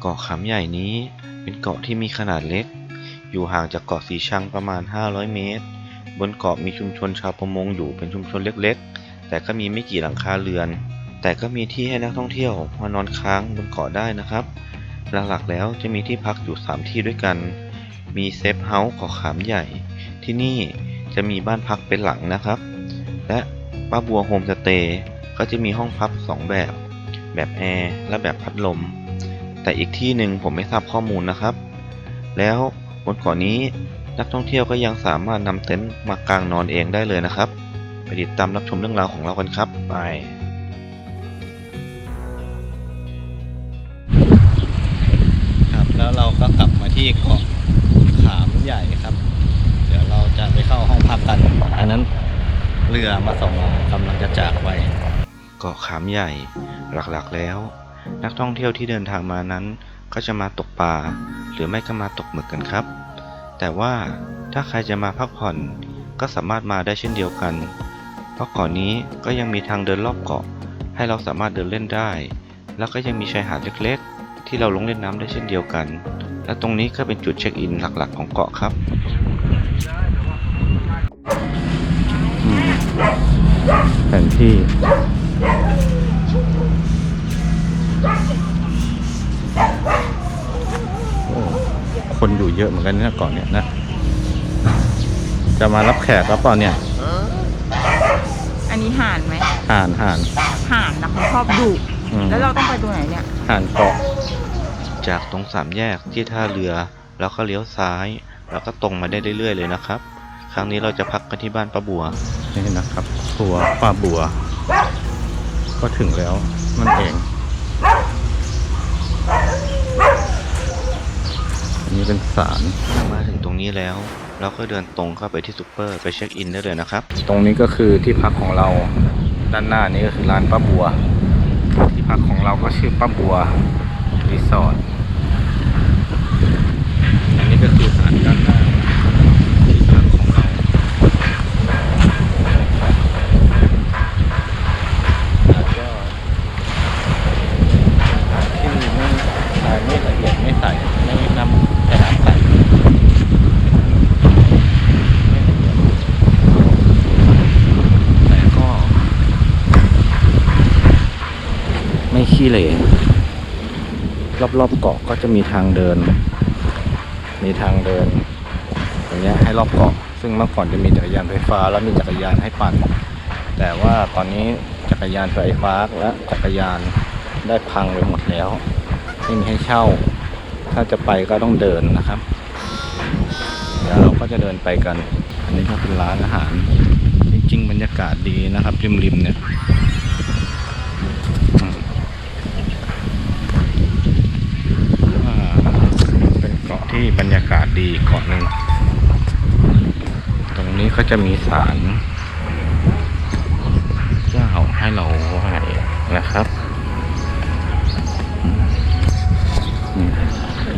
เกาะขามใหญ่นี้เป็นเกาะที่มีขนาดเล็ก อยู่ห่างจากเกาะสีชังประมาณ 500 เมตร บนเกาะมีชุมชนชาวประมงอยู่เป็นชุมชนเล็กๆ แต่ก็มีไม่กี่หลังคาเรือน แต่ก็มีที่ให้นักท่องเที่ยวมานอนค้างบนเกาะได้นะครับ หลักๆแล้วจะมีที่พักอยู่ 3 ที่ด้วยกัน มีเซฟเฮาส์เกาะขามใหญ่ ที่นี่จะมีบ้านพักเป็นหลังนะครับ และป้าบัวโฮมสเตย์ก็จะมีห้องพักสองแบบ แบบแอร์และแบบพัดลม แต่อีกที่หนึ่งผมไม่ทราบข้อมูลนะครับ แล้วบนเกาะนี้นักท่องเที่ยวก็ยังสามารถนำเต็นท์มากางนอนเองได้เลยนะครับ ไปติดตามรับชมเรื่องราวของเรากันครับไปครับแล้วเราก็กลับมาที่เกาะขามใหญ่ครับ เดี๋ยวเราจะไปเข้าห้องพักกัน อันนั้นเรือมาส่งเรากำลังจะจากไปเกาะขามใหญ่หลักๆแล้ว นักท่องเที่ยวที่เดินทางมานั้น ก็จะมาตกปลาหรือไม่ก็มาตกหมึกกันครับ แต่ว่าถ้าใครจะมาพักผ่อนก็สามารถมาได้เช่นเดียวกัน เพราะเกาะนี้ก็ยังมีทางเดินรอบเกาะ ให้เราสามารถเดินเล่นได้ แล้วก็ยังมีชายหาดเล็กๆ ที่เราลงเล่นน้ำได้เช่นเดียวกัน และตรงนี้ก็เป็นจุดเช็คอินหลักๆ ของเกาะครับแผนที่โอ้ คนอยู่เยอะเหมือนกันเนี่ยเก่อนเนี่ยนะ จะมารับแขกแล้วเปล่าเนี่ยอันนี้ห่านไหมห่านห่านห่านนะเขาชอบดุอืมแล้วเราต้องไปตัวไหนเนี่ย ห่านเกาะจากตรงสามแยกที่ท่าเรือ แล้วก็เลี้ยวซ้าย แล้วก็ตรงมาได้เรื่อยๆเลยนะครับ ครั้งนี้เราจะพักกันที่บ้านป้าบัว นี่นะครับครัวป้าบัว ก็ถึงแล้วนั่นเอง อันนี้ เป็นศาลมาถึงตรงนี้แล้ว เราก็เดินตรงเข้าไปที่ซูเปอร์ไปเช็คอินได้เลยนะครับ ตรงนี้ก็คือที่พักของเรา ด้านหน้านี้ก็คือร้านป้าบัว ที่พักของเราก็ชื่อป้าบัวรีสอร์ทอันนี้ก็คือศาลด้านหน้าที่พักของเรา แล้วก็ที่ไม่รายไม่ละเอียดไม่ใส่ไม่นำแต่น้ำใส่ไม่ละเอียดแต่ก็ ไม่ขี้เหร่ รอบเกาะก็จะมีทางเดิน มีทางเดินอย่างเงี้ยให้รอบเกาะ ซึ่งเมื่อก่อนจะมีจักรยานไฟฟ้า แล้วมีจักรยานให้ปั่น แต่ว่าตอนนี้จักรยานไฟฟ้าและจักรยานได้พังไปหมดแล้วไม่มีให้เช่า ถ้าจะไปก็ต้องเดินนะครับเดี๋ยวเราก็จะเดินไปกัน อันนี้ก็เป็นร้านอาหาร จริง ๆ บรรยากาศดีนะครับริมๆเนี่ย ที่บรรยากาศดีเกาะหนึ่งตรงนี้ก็จะมีศาลเจ้าให้เราไหว้นะครับ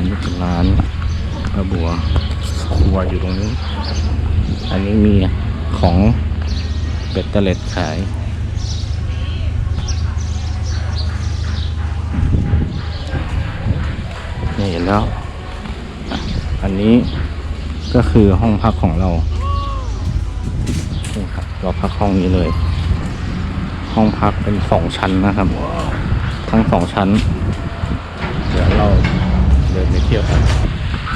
นี่เป็นร้านกระบัวครัวอยู่ตรงนี้ อันนี้มีของเบ็ดเตล็ดขายนี่เห็นแล้ว อันนี้ก็คือห้องพักของเรานี่ครับเราพักห้องนี้เลย ห้องพักเป็นสองชั้นนะครับ ทั้งสองชั้น เดี๋ยวเราเดินไปเที่ยวกัน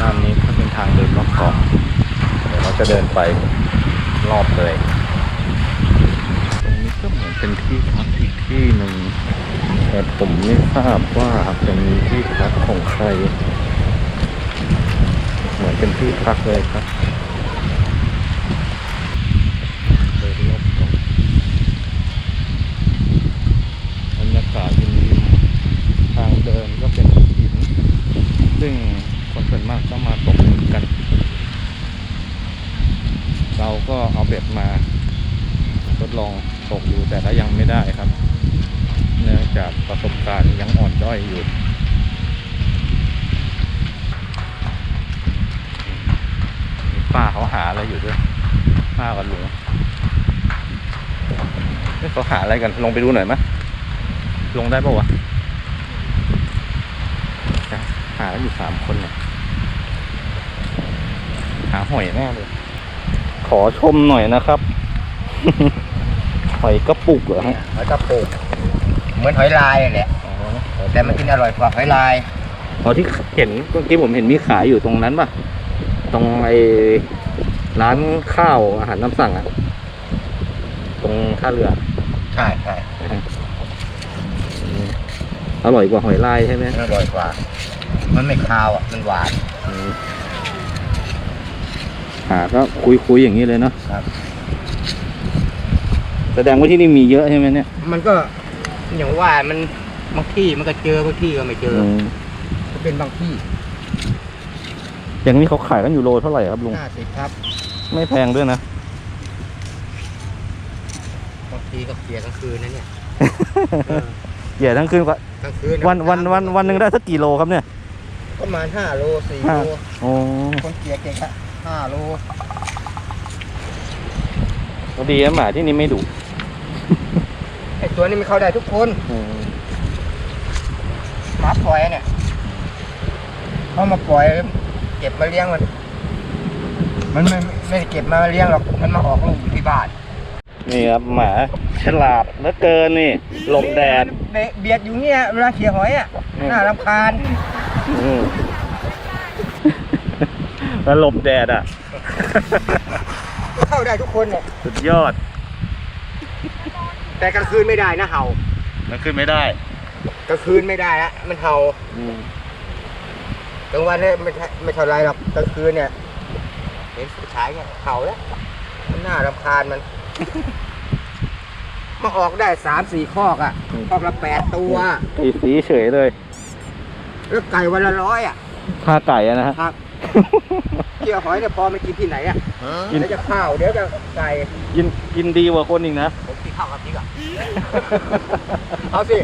ด้านนี้ก็เป็นทางเดินรอบเกาะเดี๋ยวเราจะเดินไปรอบเลย ตรงนี้ก็เหมือนเป็นที่พักอีกที่หนึ่งแต่ผมไม่ทราบว่าเป็นที่พักของใคร เป็นที่พักเลยครับเดินรอบเกาะบรรยากาศริมๆทางเดินก็เป็นหิน ซึ่งคนส่วนมากก็มาตกหมึกกัน เราก็เอาเบ็ดมาทดลองตกอยู่แต่ก็ยังไม่ได้ครับ เนื่องจากประสบการณ์ยังอ่อนด้อยอยู่ ป้าเขาหาอะไรอยู่ด้วยป้ากับลุงเฮ้ยเขาหาอะไรกันลงไปดูหน่อยไหมลงได้ปะวะหากันอยู่สามคนเนี่ยหาหอยแน่เลย ขอชมหน่อยนะครับ หอยกระปุกเหรอฮะหอยกระปุกเหมือนหอยลายแหละอ๋อแต่มันกินอร่อยกว่าหอยลายอ๋อที่เห็นเมื่อกี้ผมเห็นมีขายอยู่ตรงนั้นป่ะ ตรงไอ้ร้านข้าวอาหารน้ำสั่งอะตรงท่าเรือ ใช่ใช่อร่อยกว่าหอยลายใช่ไหมมันอร่อยกว่า มันไม่คาวอะ มันหวานอืมหาก็คุยคุยๆอย่างนี้เลยเนาะครับ แสดงว่าที่นี่มีเยอะใช่ไหมเนี่ย มันก็อย่างว่ามันบางที่มันก็เจอบางที่ก็ไม่เจอมก็เป็นบางที่ อย่างนี้เขาขายกันอยู่โลเท่าไหร่ครับลุงห้าสิบครับไม่แพงด้วยนะบางทีก็เกลี่ยกลางคืนนะเนี่ยเออใหญ่ทั้งคืนกว่ากลางคืนวันวันวันวันหนึ่งได้สักกี่โลครับเนี่ย ประมาณห้าโลสี่ห้า โลโอ้คนเกลี่ยเก่งอะห้าโลดีนะหมาที่นี่ไม่ดุไอตัวนี้มันเข้าได้ทุกคนอืมหมาปล่อยเนี่ยเขามาปล่อย เก็บมาเลี้ยงมัน มันไม่ไม่ได้เก็บมาเลี้ยงหรอก มันมาออกลูกอยู่ที่บ้าน นี่ครับหมาฉลาดเหลือเกินนี่ หลบแดด เบเบียดอยู่เนี่ยเวลาเขี่ยหอยอะอืมน่ารำคาญอืมแล้วหลบแดดอะ เข้าได้ทุกคนเนี่ย สุดยอด แต่กลางคืนไม่ได้นะเห่ามันขึ้นไม่ได้ กลางคืนไม่ได้ละมันเห่าอืม กลางวันเนี่ยไม่ใช่ไม่เท่าไรหรอกกลางคืนเนี่ยเห็นผู้ชายเนี่ยเห่าแล้วมันน่ารำคาญมันมาออกได้สามสี่คอกอะคอกละแปดตัวตีสีเฉยเลย แล้วไก่วันละร้อยอะค่าไก่อะนะฮะครับเกี่ยวหอยเนี่ยพอไม่กินที่ไหนอะกินเดี๋ยวจะข้าวเดี๋ยวจะไก่กินกินดีกว่าคนอีกนะผมกินข้าวกับพริกอะเอาสิ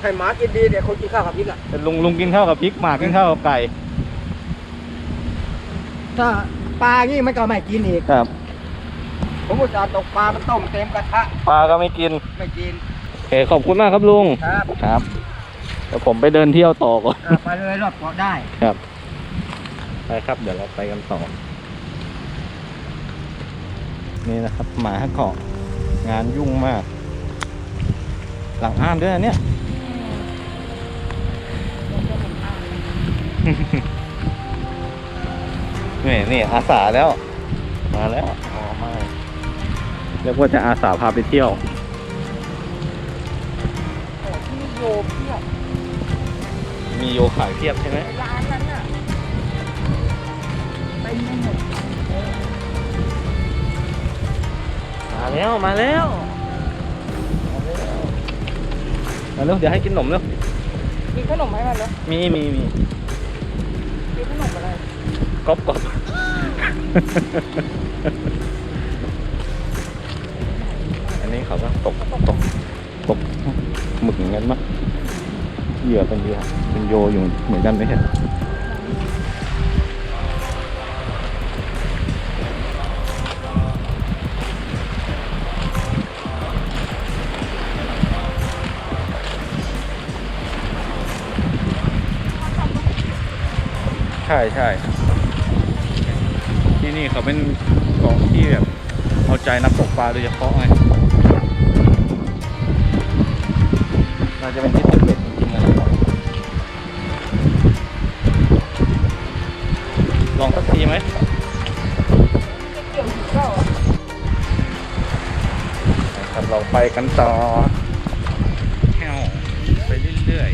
ให้หมากินดีเดี๋ยวคนกินข้าวกับพริกอะแต่ลุงลุงกินข้าวกับพริกหมากินข้าวกับไก่ถ้าปลางี้มันก็ไม่กินอีกครับผมอุตส่าห์ตกปลามันต้มเต็มกระทะปลาก็ไม่กินไม่กินโอเคขอบคุณมากครับลุงครับครับเดี๋ยวผมไปเดินเที่ยวต่อก่อนอะไปเลยรอบเกาะได้ครับไปครับ เดี๋ยวเราไปกันต่อ นี่นะครับ หมาเกาะงานยุ่งมาก หลังอ่านด้วยนะเนี่ย นี่นี่อาสาแล้ว มาแล้วอ๋อมาเรียกว่าจะอาสาพาไปเที่ยวมีโยเพียบมีโยขายเพียบใช่ไหมร้านนั้นอะเต็มไปหมดมาแล้วมาแล้วมาเร็วเดี๋ยวให้กินขนมเร็วมีขนมให้มันไหมมีมีมี มีขนมอะไรก๊อบก๊อบอันนี้เขาก็ตกตกตกหมึกเหมือนกันปะเหยื่อเป็นเหยื่อเป็นโยอยู่เหมือนกันไหมเนี่ยใช่ ใช่ที่นี่เขาเป็นเกาะที่แบบเอาใจนักตกปลาโดยเฉพาะไงน่าจะเป็นที่ตกเบ็ดจริงๆนะครับลองสักทีไหมเกี่ยวถึงเก้าครับเราไปกันต่อแค่วไปเรื่อย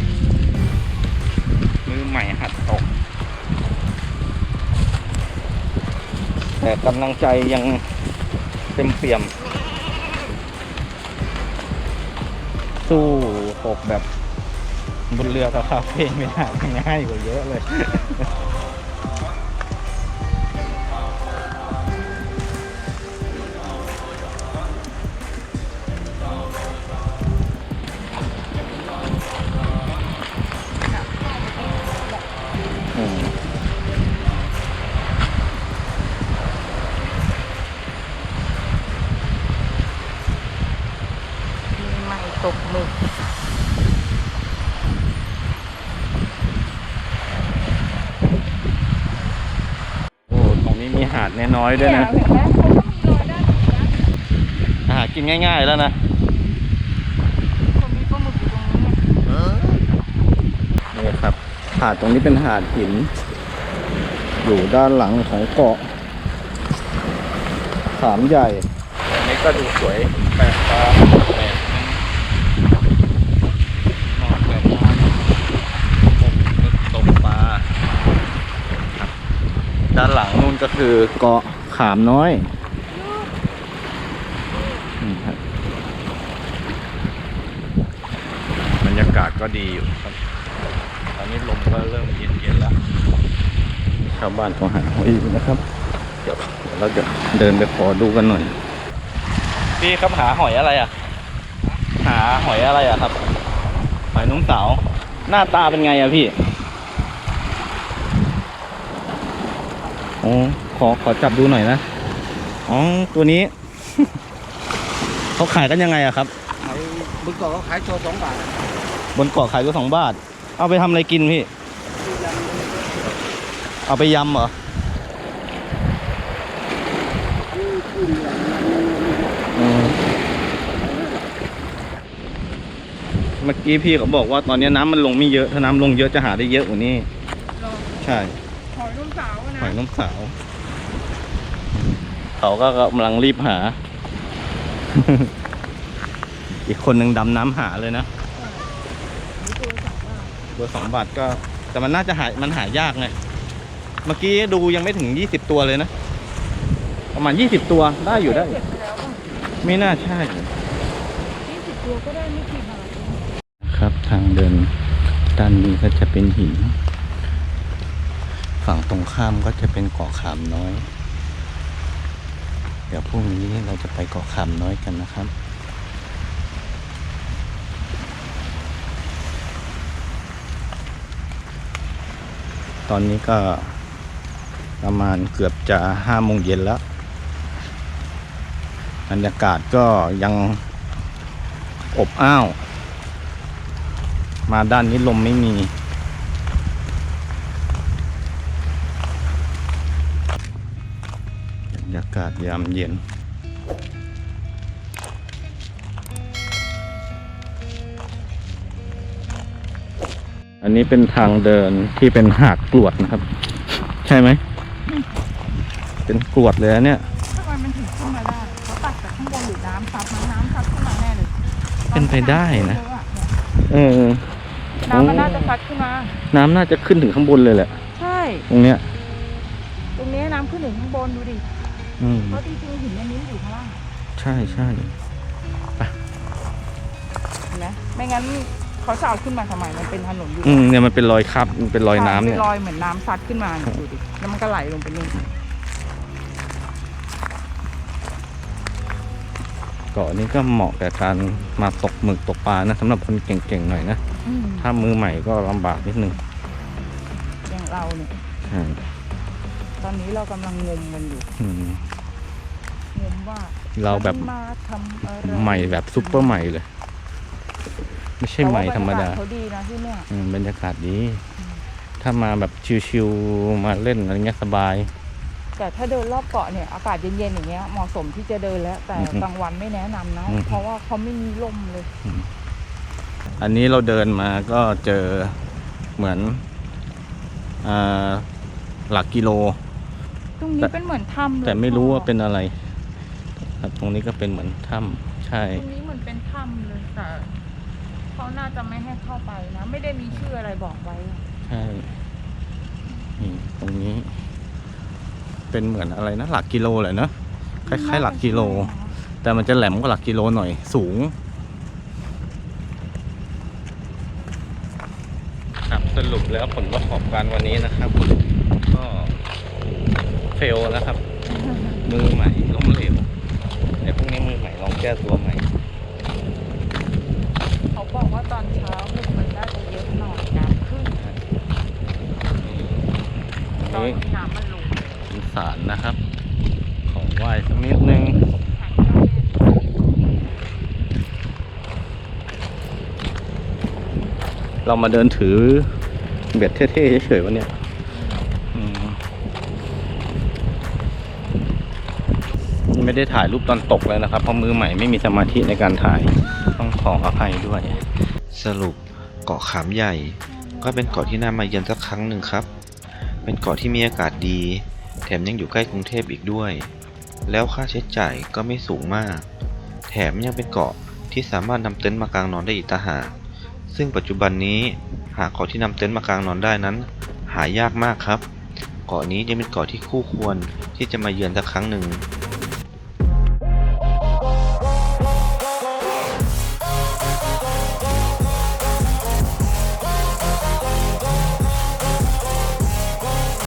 ๆมือใหม่หัดตก แต่กำลังใจยังเต็มเปี่ยม สู้ตกแบบบนเรือกับคาเฟ่ไม่ได้ง่ายกว่าเยอะเลย ตมึโอ้ตรงนี้มีหาดน้อยด้วยนะ หากินง่ายๆแล้วนะนี่ครับ หาดตรงนี้เป็นหาดหิน อยู่ด้านหลังของเกาะ สามใหญ่ อันนี้ก็ดูสวยแปลกตา ด้านหลังนู่นก็คือเกาะขามน้อยนี่ครับบรรยากาศก็ดีอยู่ครับ ตอนนี้ลมก็เริ่มเย็นๆแล้ว ชาวบ้านก็หาหอยอยู่นะครับ เดี๋ยวเราจะเดินไปขอดูกันหน่อย พี่ครับหาหอยอะไรอะ หาหอยอะไรอะครับ หอยนุ่มสาว หน้าตาเป็นไงอะพี่ อ๋อขอขอจับดูหน่อยนะอ๋อตัวนี้ เขาขายกันยังไงอะครับขายบึกเกาะเขาขายตัวสองบาทบนเกาะขายตัวสองบาท เอาไปทำอะไรกินพี่ เอาไปยำเหรออืมเมื่อกี้พี่เขาบอกว่าตอนนี้น้ำมันลงไม่เยอะ ถ้าน้ำลงเยอะจะหาได้เยอะกว่านี้รอใช่ หอยนุ่มสาวอะ น้ำสาว เขาก็กำลังรีบหา อีกคนหนึ่งดำน้ำหาเลยนะตัวสองบาทเบอร์สองบาทก็ แต่มันน่าจะหายมันหายากไงเมื่อกี้ดูยังไม่ถึงยี่สิบตัวเลยนะ ประมาณยี่สิบตัวได้อยู่ได้ ไม่น่าใช่ยี่สิบตัวก็ได้ไม่กี่บาทครับทางเดินด้านนี้ก็จะเป็นหิน ฝั่งตรงข้ามก็จะเป็นเกาะขามน้อย เดี๋ยวพรุ่งนี้เราจะไปเกาะขามน้อยกันนะครับตอนนี้ก็ประมาณเกือบจะห้าโมงเย็นแล้วบรรยากาศก็ยังอบอ้าว มาด้านนี้ลมไม่มีากาศยามเย็น อันนี้เป็นทางเดินที่เป็นหากกรวดนะครับ ใช่ไหม เป็นกรวดเลยนะเนี่ยทำไมมันถึงขึ้นมาได้เขาตัดจากข้างบนหรือน้ำซับมันน้ำซัดขึ้นมาแน่เลยเป็นไปได้นะ เออ น้ำมันน่าจะซัดขึ้นมา น้ำน่าจะขึ้นถึงข้างบนเลยแหละ ใช่ ตรงเนี้ย ตรงนี้น้ำขึ้นถึงข้างบนดูดิ อืมเพราะจริงๆหินอันนี้อยู่ข้างล่างใช่ใช่เห็นไหมไม่งั้นเขาจะเอาขึ้นมาทำไมมันเป็นถนนอยู่อืมเนี่ยมันเป็นรอยคับมันเป็นรอยน้ำเนี่ยใช่ป็รอยเหมือนน้ำซัดขึ้นมาเนี่ยดูดิแล้วมันก็ไหลลงไปนู่นเกาะนี้ก็เหมาะกับการมาตกหมึกตกปลานะสำหรับคนเก่งๆหน่อยนะอืมถ้ามือใหม่ก็ลำบากนิดนึงอย่างเราเนี่ยใช่ต อนนี้เรากำลังงมกันอยู่อืม งมว่าเราแบบ ฉันมาทำอะไรใหม่แบบซุปเปอร์ใหม่เลย ไม่ใช่ใหม่ธรรมดาแต่ว่บยกศเขาดีนะที่เนี่ยอืมบรรยากาศดี ถ้ามาแบบชิวๆมาเล่นอะไรเงี้ยสบาย แต่ถ้าเดินรอบเกาะเนี่ยอากาศเย็นๆอย่างเงี้ยเหมาะสมที่จะเดินแล้ว แต่อือฮึกลางวันไม่แนะนำนะ อือฮึ เพราะว่าเขาไม่มีลมเลย อันนี้เราเดินมาก็เจอเหมือนอ่าหลักกิโล ตรงนี้แต่เป็นเหมือนถ้ำเลยแต่ไม่รู้ว่าพ่อเป็นอะไรครับตรงนี้ก็เป็นเหมือนถ้ำใช่ ตรงนี้เหมือนเป็นถ้ำเลยแต่เขาน่าจะไม่ให้เข้าไปนะ ไม่ได้มีชื่ออะไรบอกไว้ ใช่นี่ตรงนี้ เป็นเหมือนอะไรนะหลักกิโลเลยเนอะคล้ายๆ หลักกิโล แต่มันจะแหลมกว่าหลักกิโลหน่อยสูงครับสรุปแล้วผลประกอบการวันนี้นะครับก็ เฟลนะครับ มือใหม่ล้มเหลวเดี๋ยวพรุ่งนี้มือใหม่ลองแก้ตัวใหม่ เขาบอกว่าตอนเช้าหมึกมันน่าจะเยอะหน่อยน้ำขึ้นตอนนี่นี้น้ำมันลงเป็นสารนะครับ ของไหว้สักนิดนึงเรามาเดินถือเบ็ดเท่ๆเฉยๆวะเนี่ยอืม ไม่ได้ถ่ายรูปตอนตกแล้วนะครับ เพราะมือใหม่ไม่มีสมาธิในการถ่ายต้องขออภัยด้วย สรุปเกาะขามใหญ่ ก็เป็นเกาะที่น่ามาเยือนสักครั้งหนึ่งครับ เป็นเกาะที่มีอากาศดี แถมยังอยู่ใกล้กรุงเทพอีกด้วย แล้วค่าใช้จ่ายก็ไม่สูงมาก แถมยังเป็นเกาะที่สามารถนำเต็นท์มากางนอนได้อีกต่างหากซึ่งปัจจุบันนี้หาเกาะที่นำเต็นท์มากางนอนได้นั้น หายากมากครับ เกาะนี้ยังเป็นเกาะที่คู่ควรที่จะมาเยือนสักครั้งหนึ่ง